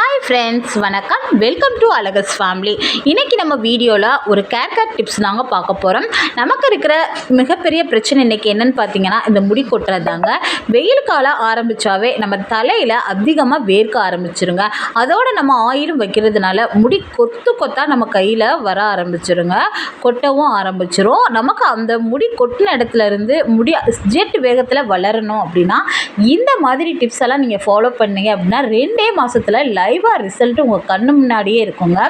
Hi friends வணக்கம். Welcome to அழகஸ் family இன்றைக்கி நம்ம வீடியோவில் ஒரு கேர் கட் டிப்ஸ் தாங்க பார்க்க போகிறோம் நமக்கு இருக்கிற மிகப்பெரிய பிரச்சனை இன்றைக்கி என்னன்னு பார்த்தீங்கன்னா இந்த முடி கொட்டுறது தாங்க வெயில் காலம் ஆரம்பித்தாவே நம்ம தலையில் அதிகமாக வேர்க்க ஆரம்பிச்சிருங்க. அதோடு நம்ம ஆயிலும் வைக்கிறதுனால முடி கொத்து கொத்தாக நம்ம கையில் வர ஆரம்பிச்சிருங்க. கொட்டவும் ஆரம்பிச்சிரும். நமக்கு அந்த முடி கொட்டின இடத்துல இருந்து முடி ஜெட் வேகத்தில் வளரணும் அப்படின்னா இந்த மாதிரி டிப்ஸ் எல்லாம் நீங்கள் ஃபாலோ பண்ணீங்க அப்படின்னா ரெண்டே மாதத்தில் லைஃப் லைவாக ரிசல்ட் உங்கள் கண்ணு முன்னாடியே இருக்குங்க.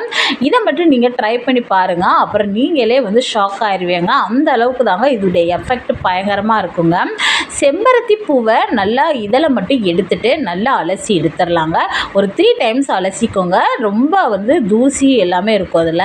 இதை மட்டும் நீங்கள் ட்ரை பண்ணி பாருங்கள் அப்புறம் நீங்களே வந்து ஷாக் ஆயிடுவீங்க அந்த அளவுக்கு தாங்க இதோடைய எஃபெக்ட் பயங்கரமாக இருக்குங்க. செம்பருத்தி பூவை நல்லா இதழை மட்டும் எடுத்துட்டு நல்லா அலசி எடுத்துடலாங்க ஒரு த்ரீ டைம்ஸ் அலசிக்கோங்க. ரொம்ப வந்து தூசி எல்லாமே இருக்கும் அதில்.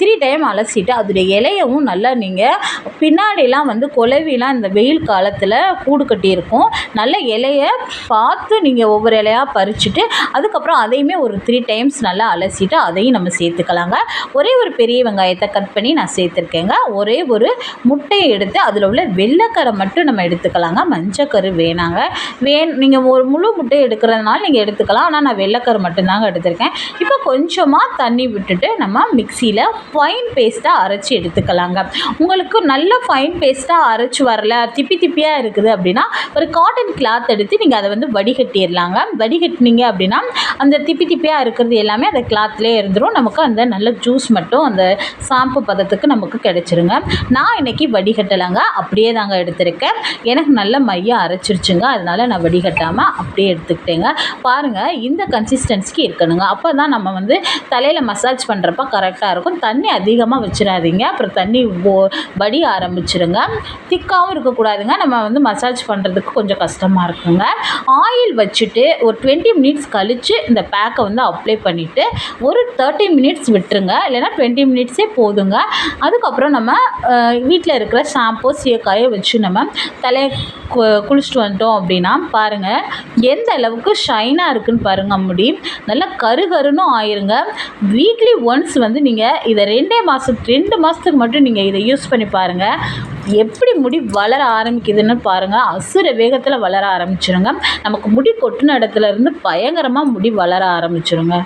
த்ரீ டைம் அலசிட்டு அதோடைய இலையவும் நல்லா நீங்கள் பின்னாடிலாம் வந்து குலவிலாம் இந்த வெயில் காலத்தில் கூடு கட்டியிருக்கும் நல்ல இலையை பார்த்து நீங்கள் ஒவ்வொரு இலையாக பறிச்சுட்டு அதுக்கப்புறம் அதையுமே ஒரு த்ரீ டைம்ஸ் நல்லா அலசிட்டு அதையும் நம்ம சேர்த்துக்கலாங்க. ஒரே ஒரு பெரிய வெங்காயத்தை கட் பண்ணி நான் சேர்த்துருக்கேங்க. ஒரே ஒரு முட்டையை எடுத்து அதில் உள்ள வெள்ளைக்கரை மட்டும் நம்ம எடுத்துக்கலாங்க. மஞ்சக்கரு வேணாங்க. வேண் நீங்கள் ஒரு முழு முட்டை எடுக்கிறதுனால நீங்கள் எடுத்துக்கலாம். ஆனால் நான் வெள்ளைக்கரு மட்டும்தாங்க எடுத்திருக்கேன். இப்போ கொஞ்சமாக தண்ணி விட்டுட்டு நம்ம மிக்சியில் ஃபைன் பேஸ்ட்டாக அரைச்சி எடுத்துக்கலாங்க. உங்களுக்கு நல்ல ஃபைன் பேஸ்ட்டாக அரைச்சி வரல திப்பி திப்பியாக இருக்குது அப்படின்னா ஒரு காட்டன் கிளாத் எடுத்து நீங்கள் அதை வந்து வடிகட்டிடலாங்க. வடிகட்டினீங்க அப்படின்னா அந்த திப்பி திப்பியாக இருக்கிறது எல்லாமே அந்த கிளாத்லேயே இருந்துடும் நமக்கு அந்த நல்ல ஜூஸ் மட்டும் அந்த சாம்பு பதத்துக்கு நமக்கு கிடச்சிருங்க. நான் இன்றைக்கி வடிகட்டலைங்க. அப்படியே தாங்க எடுத்திருக்கேன். எனக்கு நல்ல மையம் அரைச்சிருச்சுங்க. அதனால் நான் வடிகட்டாமல் அப்படியே எடுத்துக்கிட்டேங்க. பாருங்கள் இந்த கன்சிஸ்டன்சிக்கு இருக்கணுங்க. அப்போ தான் நம்ம வந்து தலையில் மசாஜ் பண்ணுறப்ப கரெக்டாக இருக்கும். தண்ணி அதிகமாக வச்சிடாதீங்க. அப்புறம் தண்ணி வடி ஆரம்பிச்சிருங்க. திக்காகவும் இருக்கக்கூடாதுங்க. நம்ம வந்து மசாஜ் பண்ணுறதுக்கு கொஞ்சம் கஷ்டமாக இருக்குங்க. ஆயில் வச்சுட்டு ஒரு டுவெண்ட்டி மினிட்ஸ் கழித்து இந்த பேக்கை வந்து அப்ளை பண்ணிவிட்டு ஒரு தேர்ட்டி மினிட்ஸ் விட்டுருங்க. இல்லைன்னா டுவெண்ட்டி மினிட்ஸே போதுங்க. அதுக்கப்புறம் நம்ம வீட்டில் இருக்கிற ஷாம்போ சீக்காயோ வச்சு நம்ம தலையை குளிச்சுட்டு வந்துட்டோம் அப்படின்னா பாருங்கள் எந்த அளவுக்கு ஷைனாக இருக்குன்னு பாருங்கள் முடி நல்லா கரு கருன்னு ஆயிருங்க. வீக்லி ஒன்ஸ் வந்து நீங்கள் இதை ரெண்டே மாதத்துக்கு ரெண்டு மாதத்துக்கு மட்டும் நீங்கள் இதை யூஸ் பண்ணி பாருங்கள் எப்படி முடி வளர ஆரம்பிக்குதுன்னு பாருங்கள் அசுர வேகத்தில் வளர ஆரம்பிச்சிருங்க. நமக்கு முடி கொட்டின இடத்துல இருந்து பயங்கரமாக முடி வளர ஆரம்பிச்சிருங்க.